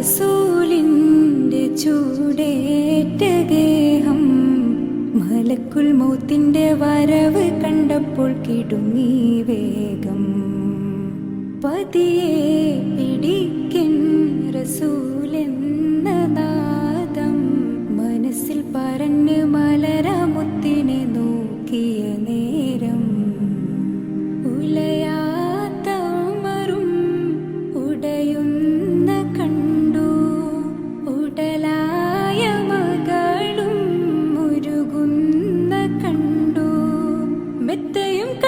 റസൂലിന്റെ ചൂടേറ്റ ഗേഹം മലക്കുൽ മൗത്തിന്റെ വരവ് കണ്ടപ്പോൾ കിടുങ്ങി വേഗം. പതിയെ പിടിക്കൻ റസൂലെന്ന